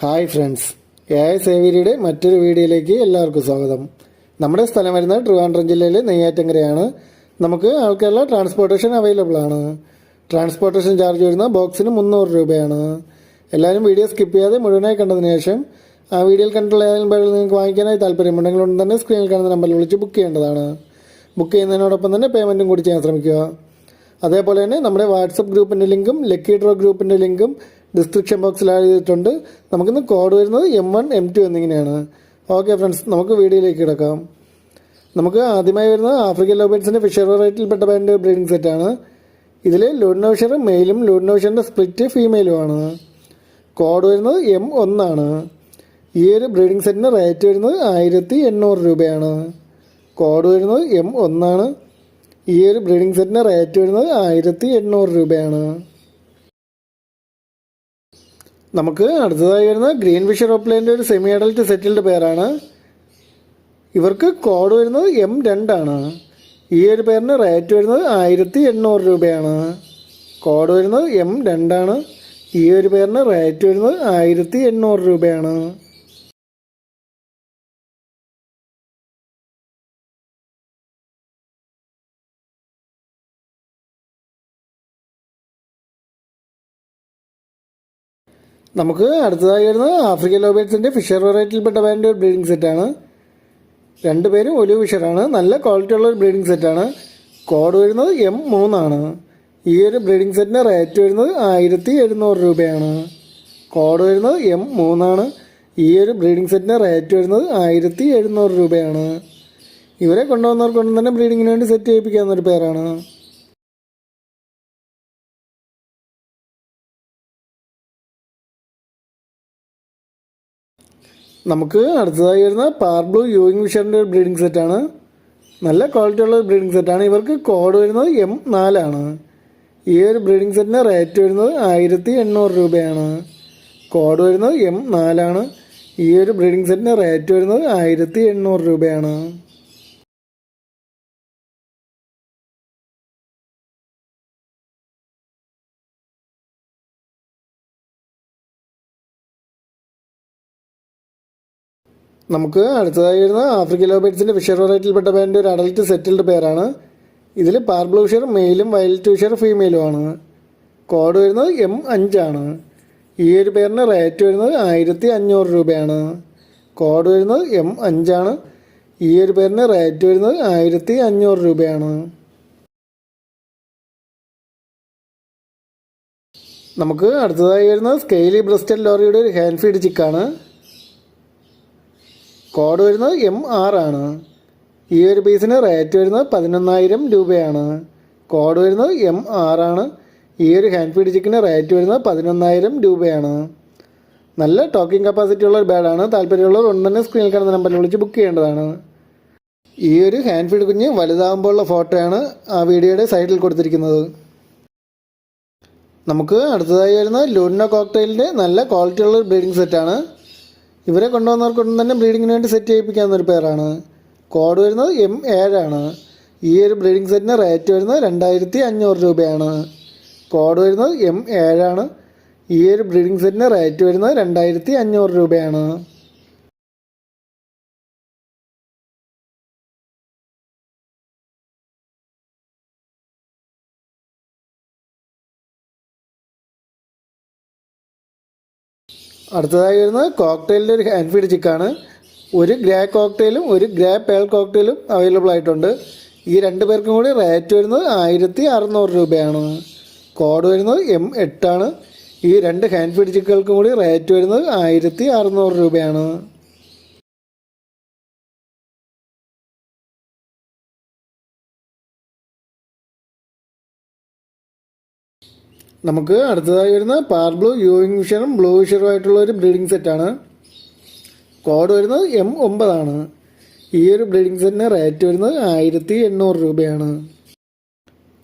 Hi friends A I സേവരിയുടെ മറ്റൊരു വീഡിയോയിലേക്ക് എല്ലാവർക്കും സ്വാഗതം. നമ്മുടെ സ്ഥലം വരുന്നത് ട്രിവാൻഡ്രം ജില്ലയിലെ നെയ്യാറ്റങ്കരയാണ്. നമുക്ക് ആൾക്കാരുടെ ട്രാൻസ്പോർട്ടേഷൻ അവൈലബിൾ ആണ്. ട്രാൻസ്പോർട്ടേഷൻ ചാർജ് വരുന്ന ബോക്സിന് മുന്നൂറ് രൂപയാണ്. എല്ലാവരും വീഡിയോ സ്കിപ്പ് ചെയ്യാതെ മുഴുവനായി കണ്ടതിന് ശേഷം ആ വീഡിയോയിൽ കണ്ടിട്ടുള്ള ഏതെങ്കിലും പേരിൽ നിങ്ങൾക്ക് വാങ്ങിക്കാനായി താല്പര്യമുണ്ടെങ്കിൽ ഉടൻ തന്നെ സ്ക്രീനിൽ കാണുന്ന നമ്പറിൽ വിളിച്ച് ബുക്ക് ചെയ്യേണ്ടതാണ്. ബുക്ക് ചെയ്യുന്നതിനോടൊപ്പം തന്നെ പേയ്മെന്റും കൂടി ചെയ്യാൻ ശ്രമിക്കുക. അതേപോലെ തന്നെ നമ്മുടെ വാട്സപ്പ് ഗ്രൂപ്പിന്റെ ലിങ്കും ലക്കി ഡ്രോ ഗ്രൂപ്പിന്റെ ലിങ്കും ഡിസ്ക്രിപ്ഷൻ ബോക്സിൽ ആഡ് ചെയ്തിട്ടുണ്ട്. നമുക്കിന്ന് കോഡ് വരുന്നത് എം വൺ എം ടു എന്നിങ്ങനെയാണ്. ഓക്കെ ഫ്രണ്ട്സ് നമുക്ക് വീഡിയോയിലേക്ക് കിടക്കാം. നമുക്ക് ആദ്യമായി വരുന്നത് ആഫ്രിക്കൻ ലോബേറ്റ്സിന്റെ ഫിഷർ വെറൈറ്റിയിൽപ്പെട്ട ബാൻഡ് ബ്രീഡിംഗ് സെറ്റാണ് ഇതിൽ ലൂഡിനോഷർ മെയിലും ലൂഡിനോഷറിന്റെ സ്പ്ലിറ്റ് ഫീമെയിലുമാണ് കോഡ് വരുന്നത് എം ഒന്നാണ് ഈ ഒരു ബ്രീഡിംഗ് സെറ്റിന് റേറ്റ് വരുന്നത് ആയിരത്തി എണ്ണൂറ് രൂപയാണ്. കോഡ് വരുന്നത് എം ഒന്നാണ് ഈ ഒരു ബ്രീഡിംഗ് സെറ്റിന് റേറ്റ് വരുന്നത് ആയിരത്തി എണ്ണൂറ് രൂപയാണ്. നമുക്ക് അടുത്തതായി വരുന്ന ഗ്രീൻ ഫിഷർ ഓപ്ലൈന്റെ ഒരു സെമി അഡൽറ്റ് സെറ്റിൽഡ് പേരാണ് ഇവർക്ക് കോഡ് വരുന്നത് എം രണ്ടാണ് ഈ ഒരു പേരിന് റേറ്റ് വരുന്നത് ആയിരത്തി എണ്ണൂറ് രൂപയാണ്. കോഡ് വരുന്നത് എം രണ്ടാണ് ഈ ഒരു പേരിന് റേറ്റ് വരുന്നത് ആയിരത്തി എണ്ണൂറ് രൂപയാണ്. നമുക്ക് അടുത്തതായി വരുന്നത് ആഫ്രിക്കൻ ലോബേറ്റ്സിന്റെ ഫിഷർ വെറൈറ്റിയിൽപ്പെട്ട ബാൻഡ് ഒരു ബ്രീഡിംഗ് സെറ്റാണ്. രണ്ടുപേരും ഒലു ഫിഷറാണ്. നല്ല ക്വാളിറ്റി ഉള്ള ഒരു ബ്രീഡിംഗ് സെറ്റാണ്. കോഡ് വരുന്നത് എം മൂന്നാണ് ഈ ഒരു ബ്രീഡിംഗ് സെറ്റിന്റെ റേറ്റ് വരുന്നത് ആയിരത്തി എഴുന്നൂറ് രൂപയാണ്. കോഡ് വരുന്നത് എം മൂന്നാണ് ഈ ഒരു ബ്രീഡിംഗ് സെറ്റിന്റെ റേറ്റ് വരുന്നത് ആയിരത്തി എഴുന്നൂറ് രൂപയാണ്. ഇവരെ കൊണ്ടുവന്നവർക്കൊന്നും തന്നെ ബ്രീഡിങ്ങിന് വേണ്ടി സെറ്റ് ചെയ്യിപ്പിക്കാവുന്ന ഒരു പേരാണ്. നമുക്ക് അടുത്തതായി വരുന്ന പാർബ്ലൂ യൂയിങ് ഫിഷറിന്റെ ഒരു ബ്രീഡിംഗ് സെറ്റാണ് നല്ല ക്വാളിറ്റി ഉള്ള ബ്രീഡിംഗ് സെറ്റാണ് ഇവർക്ക് കോഡ് വരുന്നത് എം നാലാണ് ഈ ഒരു ബ്രീഡിംഗ് സെറ്റിന് റേറ്റ് വരുന്നത് ആയിരത്തി എണ്ണൂറ് രൂപയാണ്. കോഡ് വരുന്നത് എം നാലാണ് ഈ ഒരു ബ്രീഡിംഗ് സെറ്റിന് റേറ്റ് വരുന്നത് ആയിരത്തി എണ്ണൂറ് രൂപയാണ്. നമുക്ക് അടുത്തതായി വരുന്ന ആഫ്രിക്കൻ ലോബേറ്റ്സിന്റെ ഫിഷർ വെറൈറ്റിയിൽപ്പെട്ട പേരിന്റെ ഒരു അഡൽട്ട് സെറ്റിൽഡ് പേരാണ്. ഇതിൽ പാർബ്ലൂ ഫിഷർ മെയിലും വയലറ്റ് ഫീമെയിലും ആണ്. കോഡ് വരുന്നത് എം അഞ്ചാണ് ഈ ഒരു പേരിന് റേറ്റ് വരുന്നത് ആയിരത്തി അഞ്ഞൂറ് രൂപയാണ്. കോഡ് വരുന്നത് എം അഞ്ചാണ് ഈ ഒരു പേരിന് റേറ്റ് വരുന്നത് ആയിരത്തി അഞ്ഞൂറ് രൂപയാണ്. നമുക്ക് അടുത്തതായി വരുന്നത് സ്കെയിലി ബ്രസ്റ്റൽ ലോറിയുടെ ഒരു ഹാൻഡ് ഫീഡ് ചിക്കാണ്. കോഡ് വരുന്നത് എം ആണ്. ഈ ഒരു പീസിന് റേറ്റ് വരുന്നത് പതിനൊന്നായിരം രൂപയാണ്. കോഡ് വരുന്നത് എം ആണ്. ഈ ഒരു ഹാൻഡ് ഫീഡ് ചിക്കന് റേറ്റ് വരുന്നത് പതിനൊന്നായിരം രൂപയാണ്. നല്ല ടോക്കിംഗ് കപ്പാസിറ്റി ഉള്ള ഒരു ബാഡാണ് താല്പര്യമുള്ളവർ ഉടൻ തന്നെ സ്ക്രീനിൽ കാണുന്ന നമ്പറിൽ വിളിച്ച് ബുക്ക് ചെയ്യേണ്ടതാണ്. ഈ ഒരു ഹാൻഡ് ഫീഡ് കുഞ്ഞ് വലുതാകുമ്പോഴുള്ള ഫോട്ടോയാണ് ആ വീഡിയോയുടെ സൈഡിൽ കൊടുത്തിരിക്കുന്നത്. നമുക്ക് അടുത്തതായി വരുന്ന ലൂന കോക്ടെയിലിന്റെ നല്ല ക്വാളിറ്റി ഉള്ള ബ്രീഡിംഗ് സെറ്റാണ് ഇവരെ കൊണ്ടുവന്നവർക്കൊന്നും തന്നെ ബ്രീഡിങ്ങിന് വേണ്ടി സെറ്റ് ചെയ്യിപ്പിക്കാവുന്ന ഒരു പേരാണ്. കോഡ് വരുന്നത് എം ഏഴാണ് ഈ ഒരു ബ്രീഡിംഗ് സെറ്റിന് റേറ്റ് വരുന്നത് രണ്ടായിരത്തി അഞ്ഞൂറ് രൂപയാണ്. കോഡ് വരുന്നത് എം ഏഴാണ് ഈ ഒരു ബ്രീഡിംഗ് സെറ്റിന് റേറ്റ് വരുന്നത് രണ്ടായിരത്തി അഞ്ഞൂറ് രൂപയാണ്. അടുത്തതായി വരുന്നത് കോക്ടെയിലിന്റെ ഒരു ഹാൻഡ് ഫീഡ് ചിക്കാണ് ഒരു ഗ്രേ കോക്ടെയിലും ഒരു ഗ്രേ പേൾ കോക്ടെയിലും അവൈലബിൾ ആയിട്ടുണ്ട്. ഈ രണ്ട് പേർക്കും കൂടി റേറ്റ് വരുന്നത് ആയിരത്തി അറുന്നൂറ് രൂപയാണ്. കോഡ് വരുന്നത് എം എട്ടാണ്. ഈ രണ്ട് ഹാൻഡ് ഫീഡ് ചിക്കുകൾക്കും കൂടി റേറ്റ് വരുന്നത് ആയിരത്തി അറുന്നൂറ് രൂപയാണ്. നമുക്ക് അടുത്തതായി വരുന്ന പാർബ്ലൂ യൂയിങ് ഫിഷറും ബ്ലൂ ഫിഷറും ആയിട്ടുള്ള ഒരു ബ്രീഡിംഗ് സെറ്റാണ് കോഡ് വരുന്നത് എം ഒമ്പതാണ് ഈ ഒരു ബ്രീഡിംഗ് സെറ്റിന് റേറ്റ് വരുന്നത് ആയിരത്തി എണ്ണൂറ് രൂപയാണ്.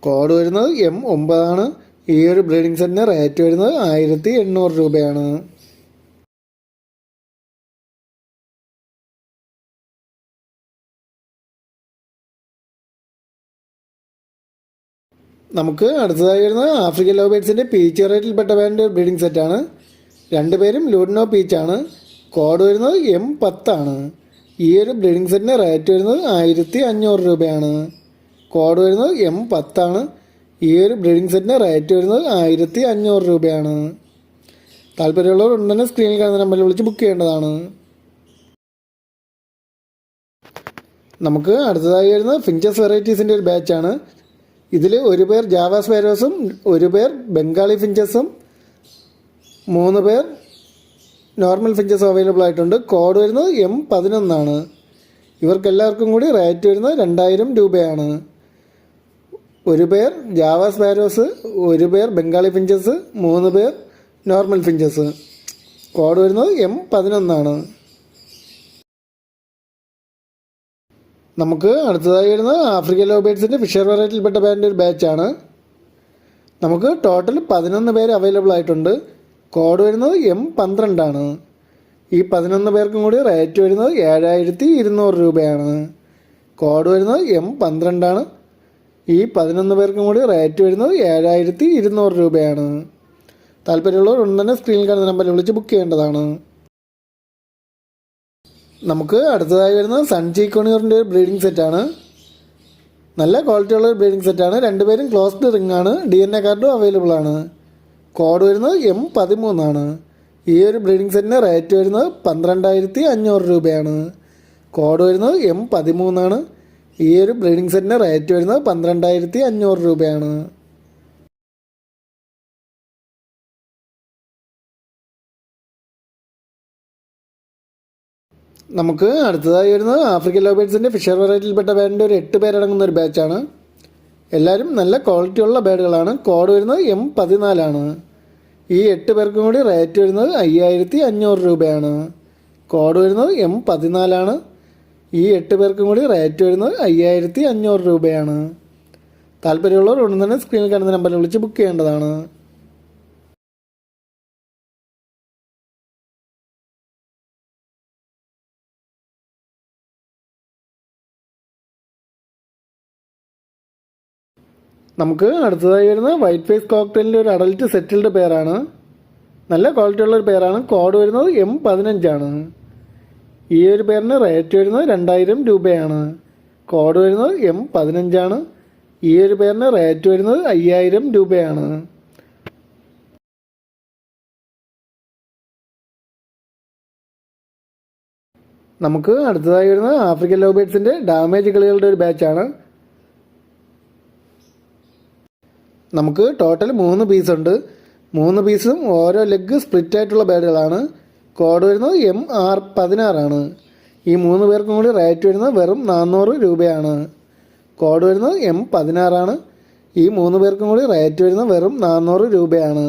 കോഡ് വരുന്നത് എം ഒമ്പതാണ് ഈ ഒരു ബ്രീഡിംഗ് സെറ്റിന് റേറ്റ് വരുന്നത് ആയിരത്തി എണ്ണൂറ് രൂപയാണ്. നമുക്ക് അടുത്തതായി വരുന്നത് ആഫ്രിക്കൻ ലോബേറ്റ്സിന്റെ പീച്ച് റേറ്റിൽപ്പെട്ട ബാൻഡ് ബ്രീഡിംഗ് സെറ്റാണ് രണ്ടുപേരും ലൂഡിനോ പീച്ചാണ് കോഡ് വരുന്നത് എം പത്താണ്. ഈ ഒരു ബ്രീഡിംഗ് സെറ്റിന് റേറ്റ് വരുന്നത് ആയിരത്തി അഞ്ഞൂറ് രൂപയാണ്. കോഡ് വരുന്നത് എം പത്താണ്. ഈ ഒരു ബ്രീഡിംഗ് സെറ്റിന് റേറ്റ് വരുന്നത് ആയിരത്തി അഞ്ഞൂറ് രൂപയാണ്. താല്പര്യമുള്ളവർ ഉണ്ടെന്ന് സ്ക്രീനിൽ കാണുന്ന നമ്പറിൽ വിളിച്ച് ബുക്ക് ചെയ്യേണ്ടതാണ്. നമുക്ക് അടുത്തതായി വരുന്നത് ഫിഞ്ചസ് വെറൈറ്റീസിന്റെ ഒരു ബാച്ചാണ് ഇതിൽ ഒരു പേർ ജാവ സ്പാരോസും ഒരു പേർ ബംഗാളി ഫിഞ്ചസും മൂന്ന് പേർ നോർമൽ ഫിഞ്ചസ് അവൈലബിൾ ആയിട്ടുണ്ട്. കോഡ് വരുന്നത് എം പതിനൊന്നാണ്. ഇവർക്കെല്ലാവർക്കും കൂടി റേറ്റ് വരുന്നത് രണ്ടായിരം രൂപയാണ്. ഒരു പേർ ജാവ സ്പാരോസ് ഒരു പേർ ബംഗാളി ഫിഞ്ചസ് മൂന്ന് പേർ നോർമൽ ഫിഞ്ചസ്. കോഡ് വരുന്നത് എം പതിനൊന്നാണ്. നമുക്ക് അടുത്തതായി വരുന്നത് ആഫ്രിക്കൻ ലോബേറ്റ്സിന്റെ ഫിഷർ വെറൈറ്റിയിൽപ്പെട്ട ബാൻഡ് ഒരു ബാച്ചാണ്. നമുക്ക് ടോട്ടൽ പതിനൊന്ന് പേര് അവൈലബിൾ ആയിട്ടുണ്ട്. കോഡ് വരുന്നത് എം പന്ത്രണ്ടാണ്. ഈ പതിനൊന്ന് പേർക്കും കൂടി റേറ്റ് വരുന്നത് ഏഴായിരത്തി ഇരുന്നൂറ് രൂപയാണ്. കോഡ് വരുന്നത് എം പന്ത്രണ്ടാണ്. ഈ പതിനൊന്ന് പേർക്കും കൂടി റേറ്റ് വരുന്നത് ഏഴായിരത്തി ഇരുന്നൂറ് രൂപയാണ്. താല്പര്യമുള്ളവർ ഉടനെ സ്ക്രീനിൽ കാണുന്ന നമ്പറിൽ വിളിച്ച് ബുക്ക് ചെയ്യേണ്ടതാണ്. നമുക്ക് അടുത്തതായി വരുന്ന സൺജി ചീക്കോണിയറിന്റെ ഒരു ബ്രീഡിംഗ് സെറ്റാണ് നല്ല ക്വാളിറ്റി ഉള്ള ഒരു ബ്രീഡിംഗ് സെറ്റാണ് രണ്ടുപേരും ക്ലോസ്ഡ് റിംഗ് ആണ്. ഡി എൻ എ കാർഡും അവൈലബിൾ ആണ്. കോഡ് വരുന്നത് എം പതിമൂന്നാണ് ഈ ഒരു ബ്രീഡിംഗ് സെറ്റിന് റേറ്റ് വരുന്നത് പന്ത്രണ്ടായിരത്തി അഞ്ഞൂറ് രൂപയാണ്. കോഡ് വരുന്നത് എം പതിമൂന്നാണ് ഈ ഒരു ബ്രീഡിംഗ് സെറ്റിന് റേറ്റ് വരുന്നത് പന്ത്രണ്ടായിരത്തി അഞ്ഞൂറ് രൂപയാണ്. നമുക്ക് അടുത്തതായി വരുന്നത് ആഫ്രിക്കൻ ലോബേഡ്സിന്റെ ഫിഷർ വെറൈറ്റിയിൽപ്പെട്ട ബാൻഡിന്റെ ഒരു എട്ട് പേരടങ്ങുന്ന ഒരു ബാച്ചാണ്. എല്ലാവരും നല്ല ക്വാളിറ്റി ഉള്ള ബാഡുകളാണ്. കോഡ് വരുന്നത് എം പതിനാലാണ്. ഈ എട്ട് പേർക്കും കൂടി റേറ്റ് വരുന്നത് അയ്യായിരത്തി അഞ്ഞൂറ് രൂപയാണ്. കോഡ് വരുന്നത് എം പതിനാലാണ്. ഈ എട്ട് പേർക്കും കൂടി റേറ്റ് വരുന്നത് അയ്യായിരത്തി അഞ്ഞൂറ് രൂപയാണ്. താല്പര്യമുള്ളവർ ഉടൻ തന്നെ സ്ക്രീനിൽ കാണുന്ന നമ്പറിൽ വിളിച്ച് ബുക്ക് ചെയ്യേണ്ടതാണ്. നമുക്ക് അടുത്തതായി വരുന്ന വൈറ്റ് ഫേസ് കോക്ടെയിലിന്റെ ഒരു അഡൽറ്റ് സെറ്റിൽഡ് പേരാണ്. നല്ല ക്വാളിറ്റി ഉള്ള ഒരു പേരാണ്. കോഡ് വരുന്നത് എം പതിനഞ്ചാണ് ഈ ഒരു പേരിന് റേറ്റ് വരുന്നത് രണ്ടായിരം രൂപയാണ്. കോഡ് വരുന്നത് എം പതിനഞ്ചാണ് ഈ ഒരു പേരിന് റേറ്റ് വരുന്നത് അയ്യായിരം രൂപയാണ്. നമുക്ക് അടുത്തതായി വരുന്നത് ആഫ്രിക്കൻ ലോബേറ്റ്സിന്റെ ഡാമേജ് കളികളുടെ ഒരു ബാച്ചാണ് നമുക്ക് ടോട്ടൽ മൂന്ന് പീസ് ഉണ്ട്. മൂന്ന് പീസും ഓരോ ലെഗ് സ്പ്ലിറ്റ് ആയിട്ടുള്ള ബാഡുകളാണ് കോഡ് വരുന്നത് എം ആർ പതിനാറാണ് ഈ മൂന്ന് പേർക്കും കൂടി റേറ്റ് വരുന്നത് വെറും നാനൂറ് രൂപയാണ്. കോഡ് വരുന്നത് എം പതിനാറാണ് ഈ മൂന്ന് പേർക്കും കൂടി റേറ്റ് വരുന്നത് വെറും നാനൂറ് രൂപയാണ്.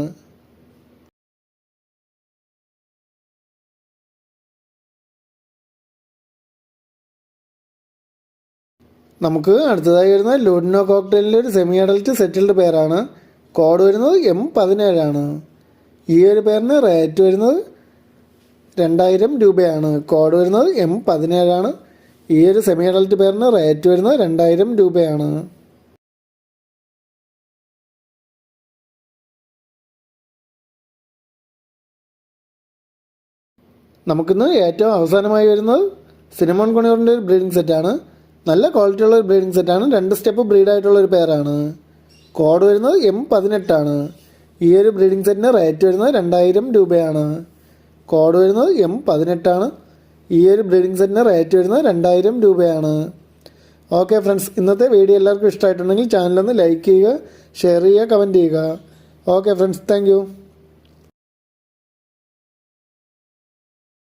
നമുക്ക് അടുത്തതായി വരുന്ന ലൂഡിനോ കോക്ടെയിലിന്റെ ഒരു സെമി അഡൽറ്റ് സെറ്റിൽഡ് പേരാണ് കോഡ് വരുന്നത് എം പതിനേഴാണ് ഈ ഒരു പേരിന് റേറ്റ് വരുന്നത് രണ്ടായിരം രൂപയാണ്. കോഡ് വരുന്നത് എം പതിനേഴാണ് ഈ ഒരു സെമി അഡൽറ്റ് പേരിന് റേറ്റ് വരുന്നത് രണ്ടായിരം രൂപയാണ്. നമുക്കിന്ന് ഏറ്റവും അവസാനമായി വരുന്നത് സിനിമോൺ കൊണിയൂറിന്റെ ഒരു ബ്രീഡിംഗ് സെറ്റാണ് നല്ല ക്വാളിറ്റി ഉള്ള ഒരു ബ്രീഡിംഗ് സെറ്റാണ് രണ്ട് സ്റ്റെപ്പ് ബ്രീഡ് ആയിട്ടുള്ള ഒരു പേരാണ് കോഡ് വരുന്നത് എം പതിനെട്ടാണ് ഈ ഒരു ബ്രീഡിംഗ് സെറ്റിന് റേറ്റ് വരുന്നത് രണ്ടായിരം രൂപയാണ്. കോഡ് വരുന്നത് എം പതിനെട്ടാണ് ഈ ഒരു ബ്രീഡിംഗ് സെറ്റിന് റേറ്റ് വരുന്നത് രണ്ടായിരം രൂപയാണ്. ഓക്കെ ഫ്രണ്ട്സ് ഇന്നത്തെ വീഡിയോ എല്ലാവർക്കും ഇഷ്ടമായിട്ടുണ്ടെങ്കിൽ ചാനലൊന്ന് ലൈക്ക് ചെയ്യുക ഷെയർ ചെയ്യുക കമന്റ് ചെയ്യുക. Okay friends thank